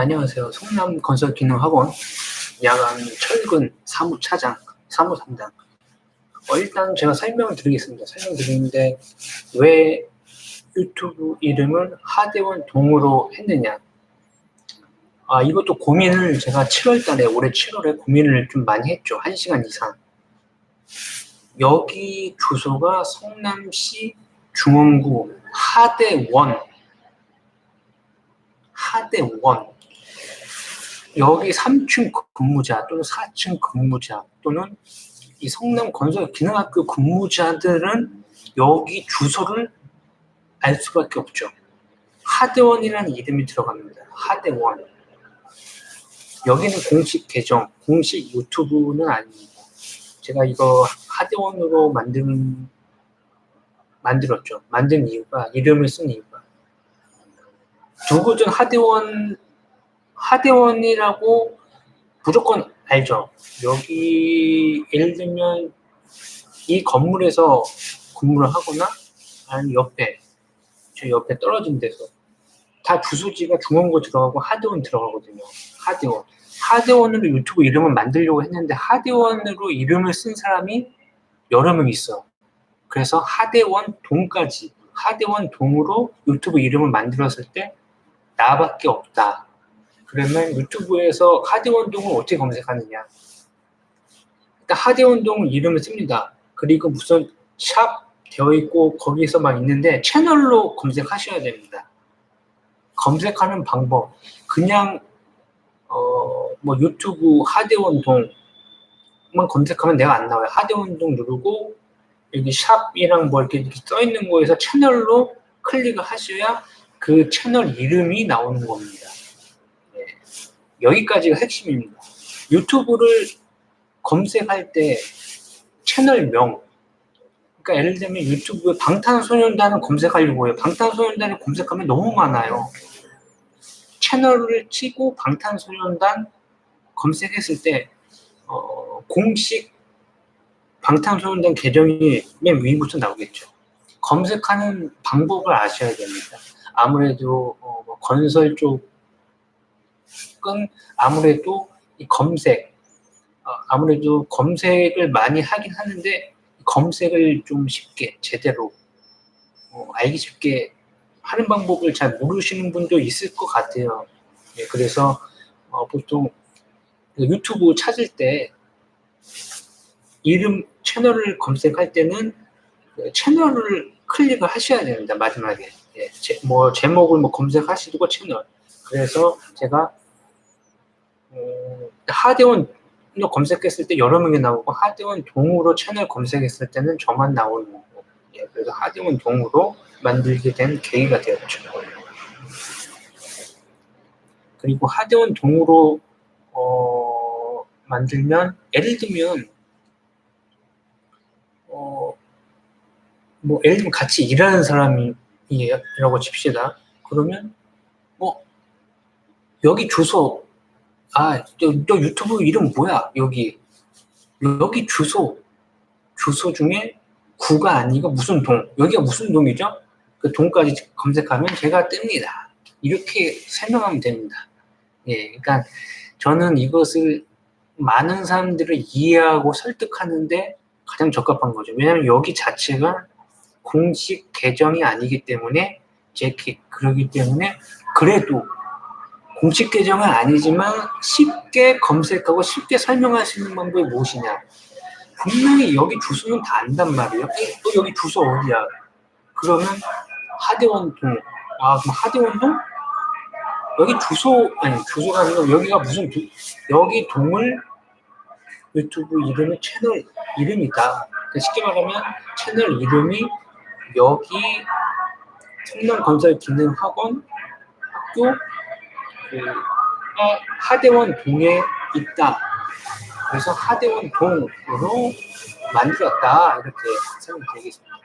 네, 안녕하세요. 성남 건설 기능학원 야간 철근 사무차장, 사무담당. 어, 일단 제가 설명을 드리겠습니다. 설명 드리는데 왜 유튜브 이름을 하대원 동으로 했느냐. 아, 이것도 고민을 제가 7월 달에, 올해 7월에 고민을 좀 많이 했죠. 1시간 이상. 여기 주소가 성남시 중원구 하대원. 하대원. 여기 3층 근무자 또는 4층 근무자 또는 이 성남 건설 기능학교 근무자들은 여기 주소를 알 수밖에 없죠. 하대원이라는 이름이 들어갑니다. 하대원. 여기는 공식 계정, 공식 유튜브는 아닙니다. 제가 이거 하대원으로 만든 만들었죠. 만든 이유가 이름을 쓴 이유가 누구든 하대원 하대원이라고 무조건 알죠. 여기 예를 들면 이 건물에서 근무를 하거나 아니면 옆에 저 옆에 떨어진 데서 다 주소지가 중원고 들어가고 하대원 들어가거든요. 하대원. 하대원으로 유튜브 이름을 만들려고 했는데 하대원으로 이름을 쓴 사람이 여러 명 있어. 그래서 하대원 동까지 하대원 동으로 유튜브 이름을 만들었을 때 나밖에 없다. 그러면 유튜브에서 하대원동을 어떻게 검색하느냐? 일단 하대원동 이름을 씁니다. 그리고 무슨 샵 되어 있고 거기서 막 있는데 채널로 검색하셔야 됩니다. 검색하는 방법 그냥 어 뭐 유튜브 하대원동만 검색하면 내가 안 나와요. 하대원동 누르고 여기 샵이랑 뭐 이렇게, 이렇게 써 있는 거에서 채널로 클릭을 하셔야 그 채널 이름이 나오는 겁니다. 네. 여기까지가 핵심입니다. 유튜브를 검색할 때 채널명 그러니까 예를 들면 유튜브에 방탄소년단을 검색하려고 해요. 방탄소년단을 검색하면 너무 많아요. 채널을 치고 방탄소년단 검색했을 때 어, 공식 방탄소년단 계정이 맨 위부터 나오겠죠. 검색하는 방법을 아셔야 됩니다. 아무래도 어, 뭐 건설 쪽 은 아무래도 이 검색 어, 아무래도 검색을 많이 하긴 하는데 검색을 좀 쉽게 제대로 어, 알기 쉽게 하는 방법을 잘 모르시는 분도 있을 것 같아요. 예, 그래서 어, 보통 그 유튜브 찾을 때 이름 채널을 검색할 때는 그 채널을 클릭을 하셔야 됩니다. 마지막에 예, 제, 뭐 제목을 뭐 검색하시고 채널. 그래서 제가 음, 하대원 로 검색했을 때 여러 명이 나오고 하대원 동으로 채널 검색했을 때는 저만 나오는 거고 예, 그래서 하대원 동으로 만들게 된 계기가 되었죠. 그리고 하대원 동으로 어, 만들면 예를 들면 어, 뭐 예를 들면 같이 일하는 사람이라고 칩시다. 그러면 뭐 여기 주소 아, 저, 저 유튜브 이름 뭐야? 여기. 여기 주소. 주소 중에 구가 아니고 무슨 동. 여기가 무슨 동이죠? 그 동까지 검색하면 제가 뜹니다. 이렇게 설명하면 됩니다. 예, 그러니까 저는 이것을 많은 사람들을 이해하고 설득하는데 가장 적합한 거죠. 왜냐하면 여기 자체가 공식 계정이 아니기 때문에 제 그러기 때문에 그래도 공식 계정은 아니지만 쉽게 검색하고 쉽게 설명할 수 있는 방법이 무엇이냐. 분명히 여기 주소는 다 안단 말이에요. 또 여기 주소 어디야? 그러면 하대원 동. 아, 그럼 하대원 동? 여기 주소, 아니, 주소가 아니라 여기가 무슨, 두, 여기 동을 유튜브 이름이 채널 이름이다. 그러니까 쉽게 말하면 채널 이름이 여기 성남 건설 기능 학원 학교 그 하대원 동에 있다. 그래서 하대원 동으로 만들었다. 이렇게 설명드리겠습니다.